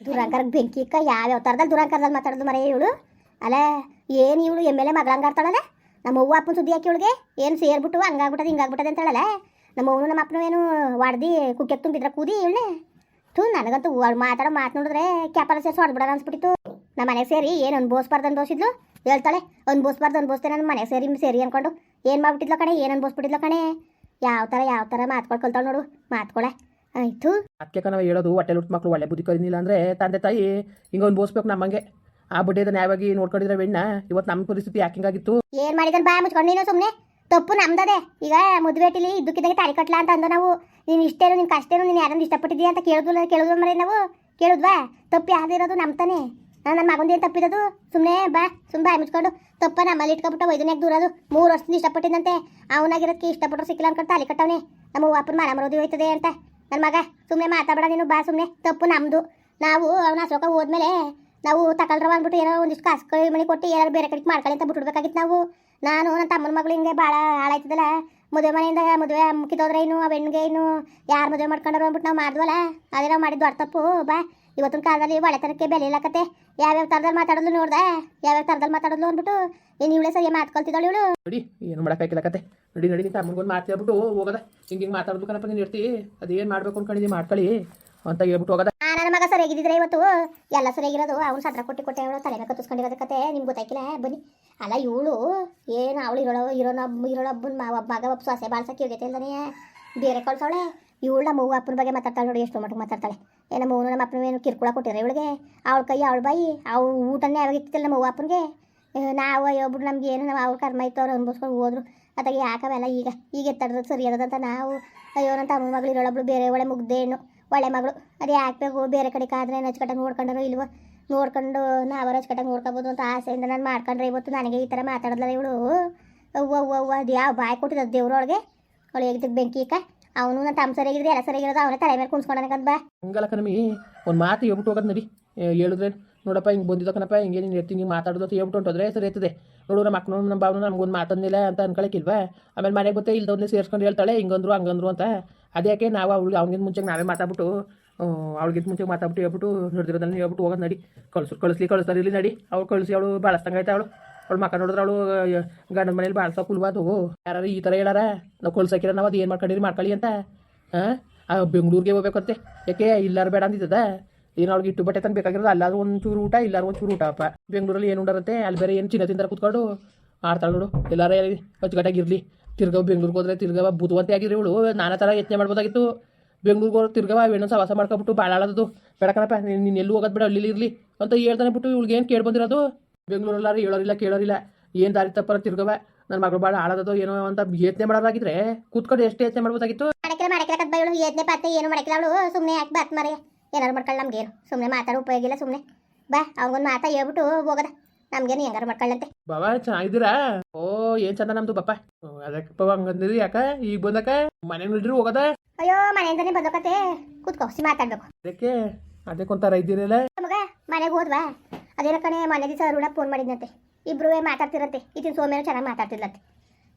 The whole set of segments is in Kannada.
ದುರಂಕರಕ್ಕೆ ಇಕ್ಕ ಯಾವ ಥರದಲ್ಲಿ ದುರಂಕಾರದಲ್ಲಿ ಮಾತಾಡೋದು ಮರ ಇವಳು? ಅಲ್ಲ ಏನು ಇವಳು? ಎಂ ಎಲ್ ಎ ಮಗಳಂಗಾಡ್ತಾಳಲ್ಲ ನಮ್ಮ ಅವ್ವ ಅಪ್ಪನ ಸುದ್ದಿ ಹಾಕಿ ಇವಳಿಗೆ? ಏನು ಸೇರ್ಬಿಟ್ಟು ಹಂಗಾಗ್ಬಿಟ್ಟದೆ ಹಿಂಗಾಗ್ಬಿಟ್ಟದೆ ಅಂತಾಳಲ್ಲ? ನಮ್ಮ ಅವನು ನಮ್ಮ ಅಪ್ಪನು ಏನು ಹೊಡ್ದು ಕುಕ್ಕೆ ತುಂಬಿದ್ರ ಕೂದಿ ಇವಳೆ ಥೂ, ನನಗಂತೂ ಮಾತಾಡೋ ಮಾತು ನೋಡಿದ್ರೆ ಕ್ಯಾಪಾರ ಸೇರಿಸಿ ಹೊಡ್ಬಿಡೋದು ಅನ್ಸ್ಬಿಟ್ಟಿತ್ತು. ನಮ್ಮ ಮನೆಗೆ ಸೇರಿ ಏನು ಅನ್ಬೋಸ್ಬಾರ್ದು ಅನ್ಬೋಸಿದ್ಲು ಹೇಳ್ತಾಳೆ ಅನ್ಬೋಸ್ಬಾರ್ದು ಅನ್ಬೋಸ್ತೇನೆ ನನ್ನ ಮನೆಗೆ ಸೇರಿ ಸೇರಿ ಅನ್ಕೊಂಡು. ಏನು ಮಾಡ್ಬಿಟ್ಟಿದ್ಲ ಕಣೆ, ಏನು ಅನ್ಬೋಸ್ಬಿಟ್ಟಿದ್ಲ ಕಣೆ? ಯಾವ ಥರ ಯಾವ ಥರ ಮಾತ್ಕೊಳ್ ಕಲ್ತಾಳೆ ನೋಡು, ಮಾತ್ಕೊಳೆ. ಆಯ್ತು. ಅದಕ್ಕೆ ನಾವು ಹೇಳೋದು ಹೊಟ್ಟೆ ಹುಟ್ಟು ಮಕ್ಕಳು ಒಳ್ಳೆ ಬುದ್ಧಿ ಕಲಿನಿಲ್ಲ ಅಂದ್ರೆ ತಂದೆ ತಾಯಿ ಹಿಂಗೊಂದು ಬೋಸ್ಬೇಕು ನಮ್ಮಂಗೆ. ಆ ಬಡ್ಡಿದ ನ್ಯಾಯವಾಗಿ ನೋಡ್ಕೊಂಡಿದ್ರೆ ಬೆಣ್ಣ ಇವತ್ತು ನಮ್ಮ ಪರಿಸ್ಥಿತಿ ಯಾಕೆ ಹಿಂಗಾಗಿತ್ತು? ಏನ್ ಮಾಡಿದನ್ ಬಾ ಮುಚ್ಕೊಂಡು ನೀನು ಸುಮ್ಮನೆ ತಪ್ಪು ನಮ್ದದೆ. ಈಗ ಮದುವೆಟಿಲಿ ಇದ್ದಕ್ಕಿದ್ದಂಗೆ ತಾರಿ ಕಟ್ಲಾ ಅಂತ ಅಂದ ನಾವು. ನೀನು ಇಷ್ಟೇನು ನಿನ್ ಕಷ್ಟೇನು ನೀನು ಯಾರನ್ನ ಇಷ್ಟಪಟ್ಟಿದ್ದೀಯ ಅಂತ ಕೇಳಿದ್ವಲ್ಲ ಕೇಳಿದ್ವ ಮರಿ ನಾವು. ಕೇಳಿದ್ವಾ? ತಪ್ಪು ಯಾವ್ದಿರೋದು ನಮ್ಮ ತಾನೆ. ನನ್ನ ಮಗಂದೇನು ಏನು ತಪ್ಪಿರೋದು? ಸುಮ್ಮನೆ ಬಾ ಸುಮ್ಮ ಬಾಯ್ ಮುಚ್ಕೊಂಡು. ತಪ್ಪ ನಮ್ಮಲ್ಲಿ ಇಟ್ಕೊಬಿಟ್ಟು ವೈದ್ಯನಾಗ ದೂರದು ಮೂರು ವರ್ಷದಿಂದ ಇಷ್ಟಪಟ್ಟಿದ್ದಂತೆ ಅವನಾಗಿರೋದಕ್ಕೆ ಇಷ್ಟಪಟ್ಟರು ಸಿಕ್ಕಿಲ್ಲ ಅನ್ಕೊಂಡು ತಾಲಿ ಕಟ್ಟವನೆ. ನಮ್ಮ ಅಪ್ಪನ ಮಾರಾಮರೋದಿ ಮರೋದಿ ಹೋಯ್ತದೆ ಅಂತ. ನನ್ನ ಮಗ ಸುಮ್ಮನೆ ಮಾತಾಡಬೇಡ ನೀನು, ಬಾ ಸುಮ್ಮನೆ ತಪ್ಪು ನಮ್ಮದು ನಾವು ಅವನ ಅಶೋಕ ಹೋದ್ಮೇಲೆ ನಾವು ತಕಲ್ರವ ಅಂದ್ಬಿಟ್ಟು ಏನೋ ಒಂದಿಷ್ಟು ಕಾಸು ಕೈ ಮಣಿ ಕೊಟ್ಟು ಏನಾರು ಬೇರೆ ಕಡೆಗೆ ಮಾಡ್ಕೊಳ್ಳಿ ಅಂತ ಬಿಟ್ಬಿಡ್ಬೇಕಾಗಿತ್ತು ನಾವು. ನಾನು ನನ್ನ ತಮ್ಮನ ಮಗಳು ಹಿಂಗೆ ಭಾಳ ಹಾಳಾಯ್ತದಲ್ಲ, ಮದುವೆ ಮನೆಯಿಂದ ಮದುವೆ ಮುಕ್ಕಿದೋದ್ರೆ ಇನ್ನು, ಆ ಹೆಣ್ಣಿಗೆ ಇನ್ನು ಯಾರು ಮದುವೆ ಮಾಡ್ಕೊಂಡ್ರು ಅಂದ್ಬಿಟ್ಟು ನಾವು ಮಾಡಿದ್ವಲ್ಲ, ಅದೇ ನಾವು ಮಾಡಿದ್ದು ದೊಡ್ಡ ತಪ್ಪು, ಬಾ. ಇವತ್ತಿನ ಕಾಲದಲ್ಲಿ ಒಳ್ಳೆತನಕ್ಕೆ ಬೆಲೆ ಇಲ್ಲಕತ್ತೆ. ಯಾವ್ಯಾವ ಥರದಲ್ಲಿ ಮಾತಾಡೋದು ನೋಡ್ದೆ. ಯಾವ್ಯಾವ ಥರದಲ್ಲಿ ಮಾತಾಡೋದು ಅಂದ್ಬಿಟ್ಟು ಇನ್ ಇವಳೆ ಸರಿ ಮಾತ್ಕೊಳ್ತಿದ್ದಾಳು ಇವಳು. ನೋಡಿ ಏನು ಮಾಡೋಕ್ಕಾಗಿಲ್ಲಕತ್ತೆ ನೋಡಿ ನಡಿ ನಿಂತ ಅಮ್ಮನಿಗೊಂದು ಮಾತು ಹೇಳ್ಬಿಟ್ಟು ಹೋಗೋದ. ಹಿಂಗೆ ಹಿಂಗೆ ಮಾತಾಡೋದು ಕಣಪ್ಪ ನೀನು ಇರ್ತಿ. ಅದೇನು ಮಾಡ್ಬೇಕು ಅನ್ಕೊಂಡಿದ್ದೀವಿ ಮಾಡ್ಕೊಳ್ಳಿ ಅಂತ ಹೇಳ್ಬಿಟ್ಟು ಹೋಗದ. ಆ ನನ್ನ ಮಗ ಸರಿಯಾಗಿದ್ದಿದ್ರೆ ಇವತ್ತು ಎಲ್ಲ ಸರಿಯಾಗಿರೋದು. ಅವ್ನು ಸತ್ರ ಕೊಟ್ಟು ಕೊಟ್ಟೆ ಅವಳು ತಲೆ ಮೇಲೆ ಕತ್ತಿಸ್ಕೊಂಡಿರೋದ ಕತೆ ನಿಮ್ಗೆ ಗೊತ್ತಾಯ್ಕಿಲ್ಲ ಬನ್ನಿ. ಅಲ್ಲ ಇವಳು ಏನು ಅವಳು ಇರೋ ಇರೋನ ಇರೋಳೊಬ್ಬನ ಒಬ್ಬ ಮಗ ಒಬ್ಬ ಸೊಸೆ ಬಾಳ್ಸಕ್ಕೆ ಯೋಗ್ಯತೆ ಇಲ್ದಾನೆ ಬೇರೆ ಕಳ್ಸವಳೆ. ಇವಳು ನಮ್ಮ ಅಪ್ಪನ ಬಗ್ಗೆ ಮಾತಾಡ್ತಾಳೆ ನೋಡಿ ಎಷ್ಟು ಮಟ್ಟಿಗೆ ಮಾತಾಡ್ತಾಳೆ. ಏ, ನಮ್ಮ ನಮ್ಮ ಅಪ್ಪನ ಏನು ಕೊಟ್ಟಿರ ಇವಳಿಗೆ. ಅವಳ ಕೈ, ಅವಳ ಬಾಯಿ, ಅವ್ಳ ಊಟನೇ ಯಾವಾಗ ಇತ್ತಿಲ್ಲ ನಮ್ಮ ಅಪ್ಪನಿಗೆ. ನಾವು ಒಬ್ರು ನಮ್ಗೆ ಏನು, ನಾವು ಅವ್ರ ಕರ್ಮ ಇತ್ತು, ಅವ್ರು ಅನ್ಭವಿಸ್ಕೊಂಡು ಹೋದ್ರು. ಅದಾಗಿ ಯಾಕವೆಲ್ಲ ಈಗ ಈಗ ಎತ್ತಡ್ದು ಸರಿ ಅದಂತ ನಾವು, ಅಯ್ಯೋ ನನ್ನ ತಮ್ಮ ಮಗಳು ಇರೋಳೊಬ್ಳು ಬೇರೆ ಒಳ್ಳೆ ಮುಗ್ದೆ ಹೆಣ್ಣು, ಒಳ್ಳೆ ಮಗಳು. ಅದೇ ಹಾಕ್ಬೇಕು ಬೇರೆ ಕಡೆ ಕಾದ್ರೆ ನಚ್ಕಟ್ಟಂಗೆ ನೋಡ್ಕೊಂಡ್ರು ಇಲ್ವೋ? ನೋಡ್ಕೊಂಡು ನಾವು ಹಚ್ಕಟ್ಟಂಗೆ ನೋಡ್ಕೋಬೋದು ಅಂತ ಆಸೆಯಿಂದ ನಾನು ಮಾಡ್ಕೊಂಡ್ರೆ ಇವತ್ತು ನನಗೆ ಈ ಥರ ಮಾತಾಡಿದ್ಲ ಇವಳು. ಅವ್ವ ಅವ್ವ ಅವ್ವ, ಅದು ಯಾವ ಬಾಯಿ ಕೊಟ್ಟಿದ್ದು ದೇವ್ರೊಳಗೆ? ಅವಳು ಹೇಗಿದ್ದಕ್ಕೆ ಬೆಂಕಿ ಇಕ್ಕ ಅವನು ನನ್ನ ತಮ್ಮ ಸರಿಯಾಗಿರೋದು ಎಲ್ಲ ಸರಿಯಾಗಿರೋದು ಅವನೇ ತಲೆ ಮೇಲೆ ಕುಣ್ಸ್ಕೊಂಡನಕಂತ ಬಾ. ಹಂಗಲ್ಲ ಕಣಮಿ, ಒಂದು ಮಾತು ಹೇಳ್ಬಿಟ್ಟು ಹೋಗೋದು ನಡಿ. ಹೇಳಿದ್ರೆ, ನೋಡಪ್ಪ, ಹಿಂಗೆ ಬಂದಿದ್ದ ಕಣಪ್ಪ, ಹಿಂಗೆ ನೀನು ಇರ್ತೀನಿ ಹಿಂಗೆ ಮಾತಾಡೋದು ಅಂತ ಹೇಳ್ಬಿಟ್ಟು ಹೊಂಟೋದ್ರೆ ಸರಿ ಇರ್ತದೆ ನೋಡು, ನಮ್ಮ ಅಕ್ಕನೂ ನಮ್ಮ ಬಾವನು ನಮಗೊಂದು ಮಾತಂದಿಲ್ಲ ಅಂತ ಅನ್ಕೊಳಕ್ಕಿಲ್ವಾ ಆಮೇಲೆ ಮನೆಗೆ ಗೊತ್ತೇ ಇಲ್ದವ್ನೇ ಸೇರಿಸ್ಕೊಂಡು ಹೇಳ್ತಾಳೆ, ಹಿಂಗಂದ್ರು, ಹಂಗಂದ್ರು ಅಂತ. ಅದ್ಯಾಕೆ ನಾವು ಅವ್ಳಿಗೆ ಅವ್ನಿಗಿಂತ ಮುಂಚೆ ನಾವೇ ಮಾತಾಡ್ಬಿಟ್ಟು ಅವ್ಳಿಗಿಂತ ಮುಂಚೆ ಮಾತಾಡ್ಬಿಟ್ಟು ಹೇಳ್ಬಿಟ್ಟು ನೋಡಿದ್ರೆ ಹೇಳ್ಬಿಟ್ಟು ಹೋಗೋದು ನಡಿ. ಕಳ್ಸು, ಕಳಿಸ್ಲಿ ಕಳಿಸ್ತಾರೆ ಇಲ್ಲಿ ನಡಿ. ಅವಳು ಕಳಿಸಿ, ಅವಳು ಭಾಳಸ್ತಂಗೈತೆ ಅವಳು. ಅವಳು ಮಕ್ಕ ನೋಡಿದ್ರೆ ಅವಳು ಗಂಡನ ಮನೇಲಿ ಬಾಳ್ಸ ಕುಲ್ಬಾದು ಯಾರು ಈ ಥರ ಹೇಳಾರ? ನಾವು ಕೊಲ್ಸಕ್ಕಿರ ನಾವು ಅದು ಏನು ಮಾಡ್ಕೊಂಡಿರಿ, ಮಾಡ್ಕೊಳ್ಳಿ ಅಂತ. ಹಾಂ ಆ, ಬೆಂಗಳೂರಿಗೆ ಹೋಗ್ಬೇಕಂತೆ. ಯಾಕೆ? ಇಲ್ಲಾರು ಬೇಡ ಅಂದಿದ್ದದ? ಏನು ಅವ್ಳಿಗೆ ಇಟ್ಟು ಬಟ್ಟೆ ತಂದು ಬೇಕಾಗಿರೋದು, ಅಲ್ಲಾದ್ರೂ ಒಂಚೂರು ಊಟ ಇಲ್ಲಾರು ಒಂಚೂರು ಊಟ. ಅಪ್ಪ, ಬೆಂಗಳೂರಲ್ಲಿ ಏನು ಉಂಡರಂತೆ? ಅಲ್ಲಿ ಬೇರೆ ಏನು ಚಿನ್ನ ತಿಂದ್ರೆ ಕುತ್ಕೊಂಡು? ಆಡ್ತಾಳೆ ನೋಡು. ಎಲ್ಲಾರ ಅಚ್ಚುಕಟ್ಟಾಗಿರಲಿ. ತಿರ್ಗವ ಬೆಂಗ್ಳೂರಿಗೆ ಹೋದ್ರೆ ತಿರ್ಗವ ಬುದ್ಧವಂತೆ ಆಗಿರಿ ಇವಳು. ನಾನಾ ಥರ ಯತ್ನೆ ಮಾಡ್ಬೋದಾಗಿತ್ತು. ಬೆಂಗಳೂರಿಗೆ ಹೋದ್ರೆ ತಿರ್ಗವ ಏನೋ ಸವಾಸ ಮಾಡ್ಕೊಬಿಟ್ಟು ಭಾಳ ಆಳೋದು ಬೇಡ ಕಣಪ್ಪ, ನೀನು ಎಲ್ಲೂ ಹೋಗೋದು ಬೇಡ ಅಲ್ಲಿ ಇರಲಿ ಅಂತ ಹೇಳ್ತಾನೆ ಬಿಟ್ಟು ಇವಳಿಗೆ ಏನು ಕೇಳಿ ಬಂದಿರೋದು? ಬೆಂಗಳೂರಲ್ಲಾರು ಹೇಳೋರಿಲ್ಲ ಕೇಳೋರಿಲ್ಲ. ಏನು ದಾರಿ ತಪ್ಪರ ತಿರ್ಗವ? ನನ್ನ ಮಗಳು ಭಾಳ ಆಳದೋ ಏನೋ ಅಂತ ಯತ್ನೆ ಮಾಡೋದಾಗಿದ್ರೆ ಕೂತ್ಕೊಂಡು ಎಷ್ಟು ಯತ್ನೆ ಮಾಡ್ಬೋದಾಗಿತ್ತು? ಮಾಡಕ್ಕಿಲ್ಲ ಕದ್ ಬೈಳು ಯತ್ನೆ ಪಾತೆ ಏನು ಮಾಡಕ್ಕಿಲ್ಲ ಅವಳು. ಸುಮ್ಮನೆ ಯಾಕೆ ಬಾತ್ ಮಾರಿ ಏನಾರು ಮಾಡ್ಕೊಳ್ಳ ನಮ್ಗೇನು ಸುಮ್ಮನೆ ಮಾತಾಡೋ ಉಪಯೋಗ ಇಲ್ಲ ಸುಮ್ಮನೆ ಬಾ ಅವಂಗೊಂದು ಮಾತಾ ಹೇಳ್ಬಿಟ್ಟು ಹೋಗದ. ನಮ್ಗೇನು ಹೆಂಗಾರು ಮಾಡ್ಕೊಳ್ಳಂತೆ ಬಾಬಾ ಚೆನ್ನಾಗಿದ್ದೀರಾ? ಓ ಏನ್ ಚಂದ ನಮ್ದು ಬಪ್ಪ ಅದಕ್ಕೆ ಹಂಗಂದಿರಿ ಯಾಕ? ಈಗ ಬಂದಕ? ಮನೆ ನೋಡ್ರಿ ಹೋಗದ? ಅಯ್ಯೋ ಮನೆಯಿಂದನೇ ಬಂದೋಕತೆ ಕೂತ್ಕೋ ಸಿ ಮಾತಾಡ್ಬೇಕು. ಅದಕ್ಕೆ ಅದಕ್ಕೆ ಒಂಥರ ಇದ್ದೀರಲ್ಲ ಮಗ ಮನೆಗೆ ಹೋದ್ವಾ? ಅದೇನ ಕಣೆ ಮನೆ ದಿವಸ ಅರುಣ ಫೋನ್ ಮಾಡಿದ್ನಂತೆ. ಇಬ್ರು ಮಾತಾಡ್ತಿರಂತೆ ಇತ್ತಿನ ಸೋಮೇನು ಚೆನ್ನಾಗಿ ಮಾತಾಡ್ತಿದ್ಲಂತೆ.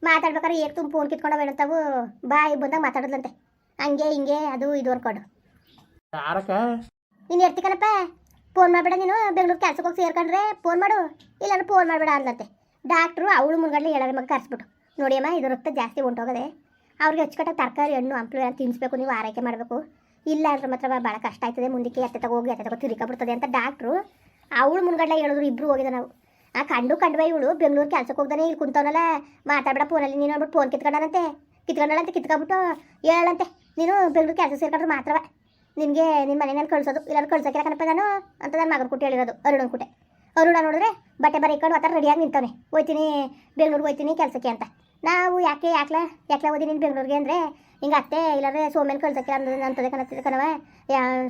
ಮಾತಾಡ್ಬೇಕಾದ್ರೆ ಏಕ್ ತುಂಬ ಫೋನ್ ಕಿತ್ಕೊಂಡು ಬೇಡಂತಾವು ಬಾಯಿ ಬಂದಾಗ ಮಾತಾಡಿದ್ಲಂತೆ. ಹಂಗೆ ಹಿಂಗೆ ಅದು ಇದು ಅನ್ಕೊಂಡು. ನೀನು ಇರ್ತಿಕನಪ್ಪ ಫೋನ್ ಮಾಡಬೇಡ ನೀನು. ಬೆಂಗಳೂರು ಕೆಲ್ಸಕ್ಕೆ ಹೋಗಿ ಸೇರ್ಕೊಂಡ್ರೆ ಫೋನ್ ಮಾಡು. ಇಲ್ಲಾಂದ್ರೆ ಫೋನ್ ಮಾಡಬೇಡ ಅಂದ್ಲಂತೆ. ಡಾಕ್ಟ್ರು ಅವಳು ಮುಂಗಡ್ಲೆ ಹೇಳೋರ ಮಗ ಕರೆಸ್ಬಿಟ್ಟು ನೋಡಿಯಮ್ಮ ಇದು ರಕ್ತ ಜಾಸ್ತಿ ಹೊಂಟೋಗದೆ. ಅವ್ರಿಗೆ ಹೆಚ್ಚುಕಟ್ಟ ತರಕಾರಿ ಹಣ್ಣು ಹಂಪ್ಲು ಅಂತ ತಿನ್ನಿಸ್ಬೇಕು ನೀವು ಆರೈಕೆ ಮಾಡಬೇಕು. ಇಲ್ಲ ಅಂದ್ರೆ ಮಾತ್ರ ಭಾಳ ಕಷ್ಟ ಆಯ್ತದೆ. ಮುಂದಕ್ಕೆ ಎತ್ತೆ ಹೋಗಿ ಎತ್ತೆ ತಗೋ ತಿರ್ಕೊಬಿಡ್ತದೆ ಅಂತ ಡಾಕ್ಟ್ರು ಅವಳು ಮುನ್ಗಡ್ಲ ಹೇಳಿದ್ರು, ಇಬ್ರು ಹೋಗಿದ್ದ ನಾವು. ಆ ಕಂಡು ಕಂಡುವ ಇವಳು, ಬೆಂಗಳೂರು ಕೆಲ್ಸಕ್ಕೆ ಹೋಗ್ದಾನೆ, ಇಲ್ಲಿ ಕುಂತವನಲ್ಲ, ಮಾತಾಡ್ಬೇಡ ಫೋನಲ್ಲಿ ನೀನು ಅಂದ್ಬಿಟ್ಟು ಫೋನ್ ಕಿತ್ಕೊಂಡಾನಂತೆ. ಕಿತ್ಕೊಂಡಳಂತೆ, ಕಿತ್ಕೊಂಡ್ಬಿಟ್ಟು ಹೇಳಂತೆ ನೀನು ಬೆಂಗಳೂರು ಕೆಲಸ ಸೇರ್ಕೊಂಡ್ರೆ ಮಾತ್ರವೇ. ನಿನಗೆ ನಿನ್ನ ನಾನು ಕಳ್ಸೋದು ಇಲ್ಲ ಕಳ್ಸೋಕೆ ಕಣಪ್ಪ ನಾನು ಅಂತ ನಾನು ಮಗನ ಕುಟ್ಟಿ ಹೇಳಿರೋದು, ಅರುಣನ ಕುಟೆ. ಅರುಣ ನೋಡಿದ್ರೆ ಬಟ್ಟೆ ಬರೀಕೊಂಡು ಆ ಥರ ರೆಡಿಯಾಗಿ ನಿಂತವನೆ. ಹೋಯ್ತೀನಿ ಬೆಂಗಳೂರಿಗೆ ಹೋಯ್ತೀನಿ ಕೆಲಸಕ್ಕೆ ಅಂತ. ನಾವು ಯಾಕೆ ಯಾಕ್ಲ ಯಾಕ್ಲ ಓದಿ ನೀನು ಬೆಂಗಳೂರಿಗೆ ಅಂದರೆ? ಹಿಂಗೆ ಅತ್ತೆ ಇಲ್ಲಾಂದ್ರೆ ಸೋಮೇನ್ ಕಳ್ಸಕ್ಕೆ ಅಂದ, ಅಂತದೆ ಕಣತ್ತಿದೆ ಕಣವ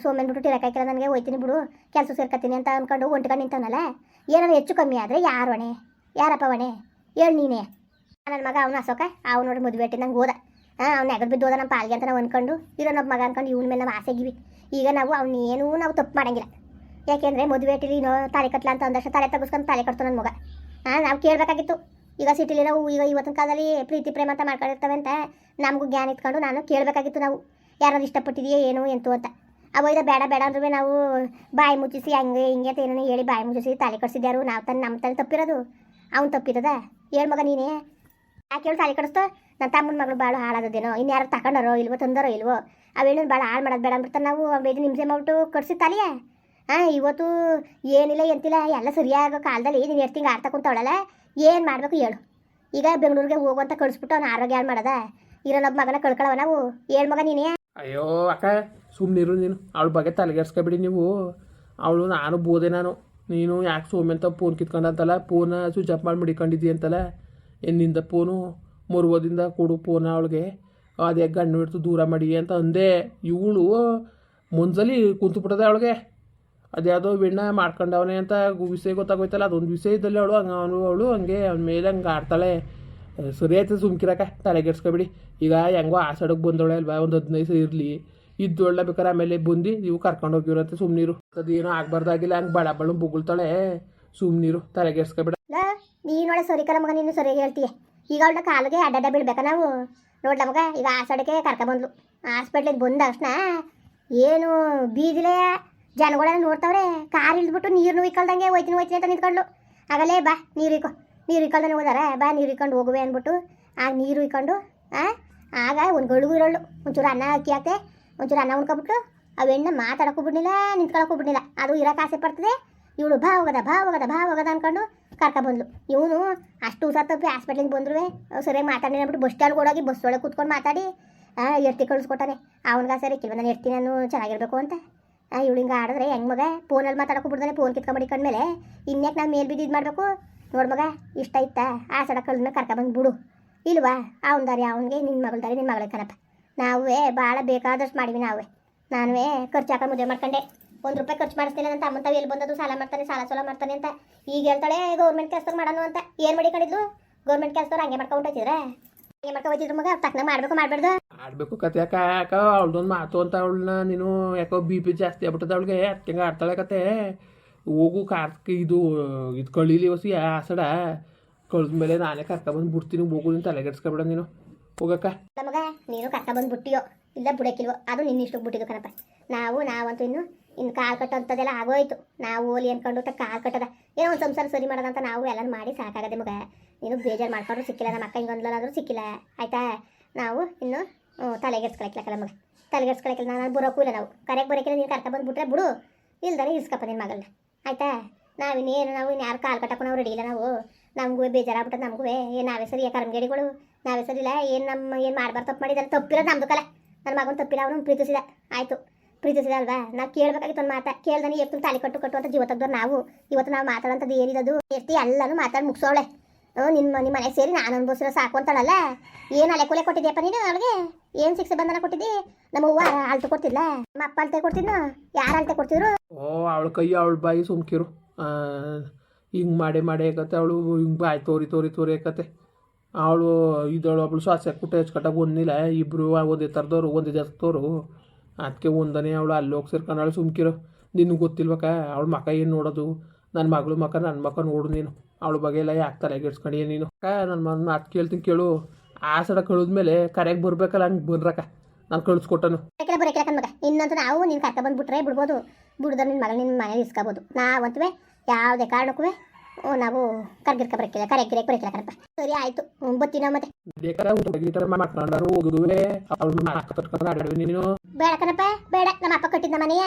ಸೋಮೇನ್ ಬಿಟ್ಟು ಟಿರಕಾಯ್ಕಿಲ್ಲ ನನಗೆ, ಹೋಯ್ತೀನಿ ಬಿಡು. ಕೆಲಸ ಸೇರ್ಕತ್ತೀನಿ ಅಂತ ಅಂದ್ಕೊಂಡು ಒಂಟ್ಕೊಂಡು ನಿಂತಾನಲ್ಲ ಏನಾದ್ರು ಹೆಚ್ಚು ಕಮ್ಮಿ ಆದರೆ ಯಾರು ಹೊಣೆ ಯಾರಪ್ಪ ಹೊಣೆ ಹೇಳು ನೀನೇ. ನನ್ನ ಮಗ ಅವನು ಅಸೋಕ ಅವ್ನು ನೋಡಿ ಮದುವೆ ಇಟ್ಟು ನಂಗೆ ಹೋದ. ಅವ್ನು ಎಗರ್ ಬಿದ್ದು ಹೋದ ನಮ್ಮ ಪಾಲ್ಗೆ ಅಂತ ನಾವು ಅನ್ಕೊಂಡು, ಇರೋ ನಮ್ಮ ಮಗ ಅನ್ಕೊಂಡು ಇವ್ನ ಮೇಲೆ ನಾವು ಆಸೆಗಿವಿ ಈಗ ನಾವು ಅವ್ನು ಏನೂ ನಾವು ತಪ್ಪು ಮಾಡಂಗಿಲ್ಲ. ಯಾಕೆಂದರೆ ಮದುವೆ ಇಟ್ಟಿರಿ ಇನ್ನೋ ತಾಳೆ ಕಟ್ಲ ಅಂತ ಒಂದಷ್ಟು ತಲೆ ತಗಸ್ಕೊಂಡು ತಲೆ ಕಟ್ತು ನನ್ನ ಮಗ. ಹಾಂ, ನಾವು ಕೇಳಬೇಕಾಗಿತ್ತು. ಈಗ ಸಿಟಿಲಿ ನಾವು ಈಗ ಇವತ್ತಿನ ಕಾಲದಲ್ಲಿ ಪ್ರೀತಿ, ಪ್ರೇಮ ಅಂತ ಮಾಡ್ಕೊಂಡಿರ್ತವೆ ಅಂತ ನಮಗೂ ಜ್ಞಾನ ಇಟ್ಕೊಂಡು ನಾನು ಕೇಳಬೇಕಾಗಿತ್ತು ನಾವು. ಯಾರಾದ್ರು ಇಷ್ಟಪಟ್ಟಿದೆಯೇ, ಏನು, ಎಂತು ಅಂತ. ಅವೈದ ಬೇಡ ಬೇಡ ಅಂದ್ರೂ ನಾವು ಬಾಯಿ ಮುಚ್ಚಿಸಿ, ಹಂಗೆ, ಹಿಂಗೆ ಅಂತ ಹೇಳಿ ಬಾಯಿ ಮುಚ್ಚಿಸಿ ತಲೆ ಕಟ್ಸಿದ್ಯಾರು. ನಾವು ತನ್ನ, ನಮ್ಮ ತಾನೆ ತಪ್ಪಿರೋದು. ಅವ್ನು ತಪ್ಪಿರದ ಏಳು ಮಗ ನೀನೇ. ಯಾಕೆ ಹೇಳು ತಲೆ ಕಡಿಸ್ತೋ ನನ್ನ ತಮ್ಮನ ಮಗಳು ಭಾಳ ಹಾಳಾದದೇನೋ ಇನ್ನು ಯಾರು ತಗೊಂಡಾರೋ ಇಲ್ವೋ, ತಂದರೋ, ಇಲ್ವೋ. ಅವೇನು ಭಾಳ ಹಾಳು ಮಾಡೋದು ಬೇಡ ಅಂದ್ಬಿಡ್ತಾನೆ ನಾವು. ಬೇದಿ ನಿಮಿಷ ಮಾಡ್ಬಿಟ್ಟು ಕಟ್ಸಿ ತಲೆಯ ಹಾಂ ಇವತ್ತು ಏನಿಲ್ಲ, ಎಂತಿಲ್ಲ. ಎಲ್ಲ ಸರಿಯಾಗೋ ಕಾಲದಲ್ಲಿ ನೀನು ಎಷ್ಟು ಹಿಂಗೆ ಆಡ್ತಾ ಕುಂತವಳಲ್ಲ ಏನು ಮಾಡಬೇಕು ಹೇಳು. ಈಗ ಬೆಂಗಳೂರಿಗೆ ಹೋಗುವಂತ ಕಳಿಸ್ಬಿಟ್ಟು ಅವ್ನ ಆರೋಗ್ಯ ಹಾಳು ಮಾಡದ? ಇರೋನೊಬ್ಬ ಮಗನ ಕಳ್ಕೊಳವ ನಾವು? ಏನು ಮಗ ನೀನೇ? ಅಯ್ಯೋ ಅಕ್ಕ ಸುಮ್ಮನಿರು ನೀನು. ಅವಳ ಬಗ್ಗೆ ತಲೆಗೆಡ್ಸ್ಕೊಬೇಡಿ ನೀವು. ಅವಳು ನಾನು ಬೋದೆ ನಾನು. ನೀನು ಯಾಕೆ ಸೋಮೆ ಅಂತ ಫೋನ್ ಕಿತ್ಕೊಂಡಂತಲ್ಲ? ಫೋನ ಸ್ವಿಚ್ ಆಫ್ ಮಾಡಿ ಮಡಿಕೊಂಡಿದ್ದಿ ಅಂತಲ್ಲ? ಎನ್ನಿಂದ ಫೋನು ಮುರುಗೋದಿಂದ ಕೊಡು ಫೋನ ಅವಳಿಗೆ. ಅದೇ ಗಣ್ಣು ಹಿಡ್ತು ದೂರ ಮಾಡಿ ಅಂತ ಅಂದೆ. ಇವಳು ಮುಂಜಲಿ ಕುಂತುಬಿಟ್ಟದೆ ಅವಳಿಗೆ. ಅದ್ಯಾವುದೋ ವಿಣ್ಣ ಮಾಡ್ಕೊಂಡವನೇ ಅಂತ ವಿಷಯ ಗೊತ್ತಾಗೋಯ್ತಲ್ಲ, ಅದೊಂದು ವಿಷಯ ಇದ್ದಲ್ಲಿ ಅವಳು, ಹಂಗೆ ಅವನು, ಅವಳು, ಹಂಗೆ ಅವ್ನ ಮೇಲೆ ಹಂಗೆ ಆಡ್ತಾಳೆ. ಸರಿ ಆಯ್ತು ಸುಮ್ಕಿರಕ ತಲೆಗೆಡ್ಸ್ಕೊಬಿಡಿ. ಈಗ ಹೆಂಗೋ ಆ ಸಡಕ್ಕೆ ಬಂದವಳೆ ಅಲ್ವಾ, ಒಂದು ಹದಿನೈದು ಸಲ ಇರಲಿ. ಇದ್ದೊಳ್ಳೆ ಬೇಕಾರೆ ಆಮೇಲೆ ಬಂದು ನೀವು ಕರ್ಕೊಂಡು ಹೋಗಿರಂತೆ ಸುಮ್ಮನೀರು ಅದೇನೋ ಆಗ್ಬಾರ್ದಾಗಿಲ್ಲ, ಹಂಗೆ ಬಳ ಬಳ ಬುಗುಳ್ತಾಳೆ. ಸುಮ್ಮನೀರು ತಲೆಗೆಡ್ಸ್ಕೊಬಿಡ. ನೀನೊಳೆ ಸರಿ ಕಲ ಮಗ, ನೀನು ಸರಿಯಾಗಿ ಹೇಳ್ತೀಯ. ಈಗ ಅವಳ ಕಾಲಿಗೆ ಅಡ್ಡಡ್ಡ ಬೀಳ್ಬೇಕಾ ನಾವು? ನೋಡ್ಲ ಮಗ, ಈಗ ಆ ಸಡಕ್ಕೆ ಕರ್ಕೊಂಡ್ಬಂದ್ಲು ಹಾಸ್ಪಿಟ್ಲಿಗೆ ಬಂದ ತಕ್ಷಣ, ಏನು ಬೀದಿಲೆ ಜನಗಳೆಲ್ಲ ನೋಡ್ತಾವ್ರೆ, ಕಾರ್ ಇಳಿದ್ಬಿಟ್ಟು ನೀರು ಇಕ್ಕಲ್ದಂಗೆ ಹೋಯ್ತೀನಿ ಹೋಯ್ತೀನಿ ಅಂತ ನಿಂತ್ಕೊಂಡ್ಲು. ಆಗಲೇ ಬಾ, ನೀರು ಇಕ್ಕೋ ನೀರು ಇಕ್ಕಲ್ದಾನೆ ಹೋದಾರ, ಬಾ ನೀರು ಇಕ್ಕೊಂಡು ಹೋಗುವೆ ಅಂದ್ಬಿಟ್ಟು ಆಗ ನೀರು ಇಕ್ಕೊಂಡು ಆ, ಆಗ ಒಂದು ಗಳುಗು ಇರೋಳು ಒಂಚೂರು ಅನ್ನ ಅಕ್ಕಿ ಹಾಕ್ತೆ, ಒಂಚೂರು ಅನ್ನ ಉಣ್ಕೊಬಿಟ್ಟು ಅವೆಣ್ಣ ಮಾತಾಡೋಕ್ಕೋಗ್ಬಿಡ್ಲಿಲ್ಲ ನಿಂತ್ಕೊಳಕ್ಕೋಗ್ಬಿಡ್ಲಿಲ್ಲ ಅದು ಇರೋಕೆ ಆಸೆ ಪಡ್ತದೆ. ಇವಳು ಬಾ ಹೋಗದ ಬಾ ಹೋಗದ ಬಾ ಹೋಗದ ಅನ್ಕೊಂಡು ಕರ್ಕೊಬಂದ್ಲು ಇವನು ಅಷ್ಟು ಹುಷಾರ್ ತಪ್ಪಿ ಹಾಸ್ಪಿಟ್ಲಿಗೆ ಬಂದ್ರು ಸರಿಯಾಗಿ ಮಾತಾಡಿ ಅಂದ್ಬಿಟ್ಟು ಬಸ್ ಸ್ಟ್ಯಾಂಡ್ ಓಡೋಗಿ ಬಸ್ ಒಳಗೆ ಕೂತ್ಕೊಂಡು ಮಾತಾಡಿ ಎರ್ತಿ ಕಳಿಸ್ಕೊಟ್ಟಾನೆ. ಅವನಿಗೆ ಸರಿ ಕಿಲ್ವ ನಾನು ಎರ್ತಿ ನಾನು ಚೆನ್ನಾಗಿರ್ಬೇಕು ಅಂತ. ಇವಳು ಹಿಂಗೆ ಆಡಿದ್ರೆ ಹೆಂಗೆ ಮಗ ಫೋನಲ್ಲಿ ಮಾತಾಡೋಕೆ ಬಿಡ್ದಾನೆ, ಫೋನ್ ಕಿತ್ಕೊಂಬಡಿಕೊಂಡ್ಮೇಲೆ ಇನ್ಯಾಕೆ ನಾವು ಮೇಲ್ ಬಿದ್ದು ಇದು ಮಾಡಬೇಕು? ನೋಡು ಮಗ, ಇಷ್ಟ ಇತ್ತ ಆ ಸಡ ಕರ್ಕೊಂಬಂದು ಬಿಡು. ಇಲ್ವಾ? ಅವನ ದಾರಿ ಅವನಿಗೆ ನಿನ್ನ ಮಗಳ ದಾರಿ ನಿನ್ನ ಮಗಳ ಕಣಪ್ಪ ನಾವೇ ಭಾಳ ಬೇಕಾದಷ್ಟು ಮಾಡಿವಿ ನಾವೇ. ನಾನುವೇ ಖರ್ಚು ಹಾಕೊಂಡು ಮದುವೆ ಮಾಡ್ಕೊಂಡೆ. ಒಂದು ರೂಪಾಯಿ ಖರ್ಚು ಮಾಡಿಸ್ತಿಲ್ಲ ಅಂತ ಅಮ್ಮಂತ ಎಲ್ಲಿ ಬಂದದ್ದು? ಸಾಲ ಮಾಡ್ತಾನೆ, ಸಾಲ ಸೋಲ ಮಾಡ್ತಾನೆ ಅಂತ. ಈಗ ಹೇಳ್ತಾಳೆ ಗೌರ್ಮೆಂಟ್ ಕೆಲಸ ಮಾಡೋಣ ಅಂತ. ಏನು ಮಾಡಿಕೊಂಡಿದ್ಲು ಗೌರ್ಮೆಂಟ್ ಕೆಲಸದವ್ರು ಹಂಗೆ ಮಾಡ್ಕೊಂಡು ಹೋಗ್ತಿದ್ರೆ ಹಂಗೆ ಮಾಡ್ಕೊಂಡು ಹೋಗ್ತಿದ್ರು ಮಗ? ತಕ್ಕನ ಮಾಡಬೇಕು ಮಾಡಬಾರ್ದು ಆಡಬೇಕು ಕತೆ ಯಾಕ? ಯಾಕ? ಅವಳ್ದೊಂದು ಮಾತು ಅಂತ ಅವಳನ್ನ ನೀನು ಯಾಕೋ ಬಿ ಪಿ ಜಾಸ್ತಿ ಆಗ್ಬಿಟ್ಟದ ಅವಳಿಗೆ? ಅದಕ್ಕೆ ಆಡ್ತಾಳೆ ಕತೆ. ಹೋಗು ಕಾರ್ ಇದು ಇದು ಕಳೀಲಿ ಹೊಸಿ ಆಸಡ. ಕಳ್ದ್ಮೇಲೆ ನಾನೇ ಕರ್ಕೊಬಂದು ಬಿಡ್ತೀನಿ ಹೋಗು ನೀನು ತಲೆಗೆಡ್ಸ್ಕೊಬೇಡ ನೀನು. ಹೋಗಕ್ಕ. ಮಗ ನೀನು ಕರ್ಕ ಬಂದು ಬಿಟ್ಟಿಯೋ? ಇಲ್ಲ ಬುಡಕ್ಕಿಲ್ವೋ? ಅದು ನಿನ್ನ ಇಷ್ಟಕ್ಕೆ ಬಿಟ್ಟಿದ್ದು ಕಣಪ್ಪ. ನಾವು ನಾವಂತೂ ಇನ್ನು ಇನ್ನು ಕಾಲು ಕಟ್ಟೋಂಥದ್ದೆಲ್ಲ ಆಗೋಯ್ತು. ನಾವು ಓಲಿ ಅನ್ಕೊಂಡು ಕಾಲು ಕಟ್ಟದ. ಏನೋ ಒಂದು ಸಂಸಾರ ಸರಿ ಮಾಡೋದಂತ ನಾವು ಎಲ್ಲ ಮಾಡಿ ಸಾಕಾಗದೆ ಮಗ. ನೀನು ಬೇಜಾರು ಮಾಡ್ಕೊಂಡ್ರು ಸಿಕ್ಕಿಲ್ಲ ನಮ್ಮ ಅಕ್ಕ ಹಿಂಗೆ ಆದರೂ ಸಿಕ್ಕಿಲ್ಲ. ಆಯ್ತಾ? ನಾವು ಇನ್ನು ತಲೆಗೆಡ್ಸ್ಕೊಳಕ್ಕೆ ತಲೆಗೆಡ್ಸ್ಕೊಳಕ್ಲಕ್ಕಲ್ಲ ಮಗ. ತಲೆಗೆಡ್ಸ್ಕೊಳಕ್ಕಿಲ್ಲ ನಾನು ಬರೋಕ್ಕೂ ಇಲ್ಲ ನಾವು. ಕರೆಕ್ಟ್ ಬರೋಕ್ಕಿಲ್ಲ ನೀನು ಕರ್ಕ ಬಂದು ಬಿಟ್ರೆ ಬಿಡು. ಇಲ್ದಾರೆ ಇಸ್ಕಪ್ಪ ನಿನ್ನ ಮಗಳನ್ನ ಆಯ್ತಾ? ನಾವಿನ್ನೇನು ನಾವು ಇನ್ನು ಯಾರು ಕಾಲು ಕಟ್ಟಕ್ಕೂ ನಾವು ರೆಡಿ ಇಲ್ಲ ನಾವು. ನಮಗೂ ಬೇಜಾರಾಗ್ಬಿಟ್ಟದ ನಮಗೂ ಏನು ನಾವೇ ಸರಿ ಕರ್ಮಗೇಡಿಗಳು? ನಾವೇ ಸರಿ ಇಲ್ಲ ಏನು ನಮ್ಮ ಏನು ಮಾಡ್ಬಾರ್ದು ತಪ್ಪು ಮಾಡಿದ್ರೆ ತಪ್ಪಿರೋದು ನಮ್ದು ಕಲ. ನನ್ನ ಮಗನ ತಪ್ಪಿಲ್ಲ, ಅವನು ಪ್ರೀತಿಸಿದ. ಆಯಿತು. ಪ್ರೀತಿಸಿದ ಅಲ್ವಾ? ನಾವು ಕೇಳಬೇಕಾಗಿತ್ತು ಒಂದು ಮಾತಾ. ಕೇಳ್ದಾನೆ ಎಷ್ಟು ತಾಲಿ ಕಟ್ಟು ಕಟ್ಟು ಅಂತ ಜೀವ ನಾವು. ಇವತ್ತು ನಾವು ಮಾತಾಡೋಂಥದ್ದು ಏನಿರೋದು ಎಷ್ಟು ಎಲ್ಲನೂ ಮಾತಾಡಿ ಮುಗಿಸೋಳೆ. ನಿಮ್ಮ ನಿಮ್ಮ ಮನೆಗೆ ಸೇರಿ ನಾನು ಅನುಭವಿಸಿರೋ ಸಾಕು ಅಂತಾಳಲ್ಲ? ಏನು ಅಲೆ ಕೊಲೆ ಕೊಟ್ಟಿದ್ಯಪ್ಪ ನೀನು ಅವಳಿಗೆ? ಏನು ಶಿಕ್ಷೆ ಬಂಧನ ಕೊಟ್ಟಿದ್ದಿ? ನಮ್ಮ ಅವ್ವ ಅಳ್ತೆ ಕೊಡ್ತಿಲ್ಲ ನಮ್ಮ ಅಪ್ಪ ಅಳ್ತೆ ಕೊಡ್ತಿದ್ನು? ಯಾರು ಅಳ್ತೆ ಕೊಡ್ತಿದ್ರು? ಓ, ಅವಳ ಕೈ, ಅವಳ ಬಾಯಿ ಸುಮ್ಕಿರು. ಹಿಂಗೆ ಮಾಡೇ ಮಾಡೇ ಕತೆ ಅವಳು. ಹಿಂಗೆ ಬಾಯಿ ತೋರಿ ತೋರಿ ತೋರಿ ಕತೆ ಅವಳು, ಇದಳು ಅವಳು ಶ್ವಾಸ ಕುಟ್ಟ ಹೆಚ್ಕಟ್ಟಾಗ ಒಂದಿಲ್ಲ ಇಬ್ಬರು ಒಂದೇ ಥರದವ್ರು ಒಂದೇ ಜಾತದವ್ರು ಅದಕ್ಕೆ ಒಂದನೇ ಅವಳು ಅಲ್ಲಿ ಹೋಗಿ ಸೇರ್ಕೊಂಡಾಳು ಸುಮ್ಕಿರೋ. ನಿನಗೆ ಗೊತ್ತಿಲ್ವಕ್ಕ ಅವಳ ಮಕ ಏನು ನೋಡೋದು? ನನ್ನ ಮಗಳು ಮಕ ನನ್ನ ಮಕ ನೋಡು ನೀನು. ಅವಳ ಬಗ್ಗೆ ಎಲ್ಲ ಯಾಕೆ ತಲೆಗೆಡ್ಸ್ಕೊಂಡಿ ನೀನು? ಅಕ್ಕ ನನ್ನ ಮನ ಮಾತು ಕೇಳ್ತೀನಿ ಕೇಳು. ಆ ಸಡ ಕಳಿದ್ಮೇಲೆ ಕರೆಗೆ ಬರ್ಬೇಕಲ್ಲ, ಹಂಗೆ ಬರ್ರಕ್ಕ ನಾನು ಕಳಿಸ್ಕೊಟ್ಟನು. ಇನ್ನೊಂದು ನಾವು ನೀನು ಕರ್ಕ ಬಂದು ಬಿಟ್ರೆ ಬಿಡ್ಬೋದು. ಬಿಡ್ದ್ರೆ ನಿನ್ನ ಮಗ ನಿನ್ನ ಮನೇಲಿ ಇಸ್ಕೋಬೋದು. ನಾವಂತೂ ಯಾವುದೇ ಕಾರಣಕ್ಕೂ ನಾವು ಕರ್ಗಿರ್ಕ ಬರಕಿಲ್ಲ ಕರೆ ಗಿರಕ್ಕೆ ಬರಕಿಲ್ಲ ಕಣಪ್ಪ ಸರಿ ಆಯ್ತು. ಬತ್ತೀನೋ ಮತ್ತೆ. ಬೇಕಾದ್ರೆ ಊಟ ಮಾತನಾಡಾರು ಹೋಗಿದ್ವಿ ಅವ್ರು ಕಟ್ಕೊಂಡು ನೀನು ಬೇಡ ಕಣಪ್ಪ ಬೇಡ. ನಮ್ಮ ಅಪ್ಪ ಕಟ್ಟಿದ್ದ ಮನೆಯ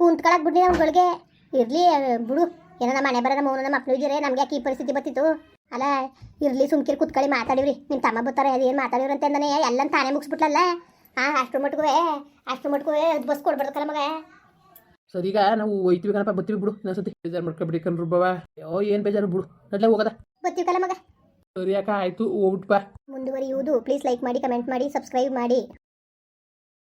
ಕೂತ್ಕೊಳಕ್ ಬಿಡಿ ಅವ್ಗಳಿಗೆ ಇರ್ಲಿ ಬಿಡು. ಏನೋ ನಮ್ಮ ಮನೆ ಬರೋ ನಮ್ಮ ನಮ್ಮ ಅಪ್ಪನ ಇದ್ದೀರಿ. ನಮ್ಗೆ ಯಾಕೆ ಈ ಪರಿಸ್ಥಿತಿ ಬತ್ತಿತ್ತು ಅಲ್ಲ ಇರ್ಲಿ ಸುಮ್ಕಿರ್ ಕುತ್ಕೊಳ್ಳಿ ಮಾತಾಡಿವ್ರಿ. ನಿಮ್ಮ ತಮ್ಮ ಬರ್ತಾರೆ ಅದೇನು ಮಾತಾಡಿವ್ರಿ ಅಂತ ಅಂದಾನೆ. ಎಲ್ಲ ತಾನೇ ಮುಗಿಸ್ಬಿಟ್ಲಲ್ಲ? ಹಾಂ ಅಷ್ಟು ಮಟ್ಕುವೆ ಅಷ್ಟು ಮಟ್ಗೂ ಬಸ್ ಕೊಡ್ಬಾರ್ದಲ್ಲ ಮಗ. ಸರಿ ಈಗ ನಾವು ಹೋಯ್ತೀವಿ ಕಣಪ್ಪ ಬರ್ತೀವಿ ಬಿಡು. ಇನ್ನೊಂದ್ಸತಿ ಬೇಜಾರು ಮಾಡ್ಕೊಬಿಡಿ ಕಣ್ರು ಬಾವ ಅಯ್ಯೋ ಏನು ಬೇಜಾರು ಬಿಡು. ನಡ್ಲೆ ಹೋಗದ. ಕಲ ಮಗ. ಸರಿ ಯಾಕ ಆಯ್ತು ಹೋಗ್ಬಿಟ್ಟು ಬಾ. ಮುಂದುವರಿಯುವುದು. ಪ್ಲೀಸ್ ಲೈಕ್ ಮಾಡಿ ಕಮೆಂಟ್ ಮಾಡಿ ಸಬ್ಸ್ಕ್ರೈಬ್ ಮಾಡಿ.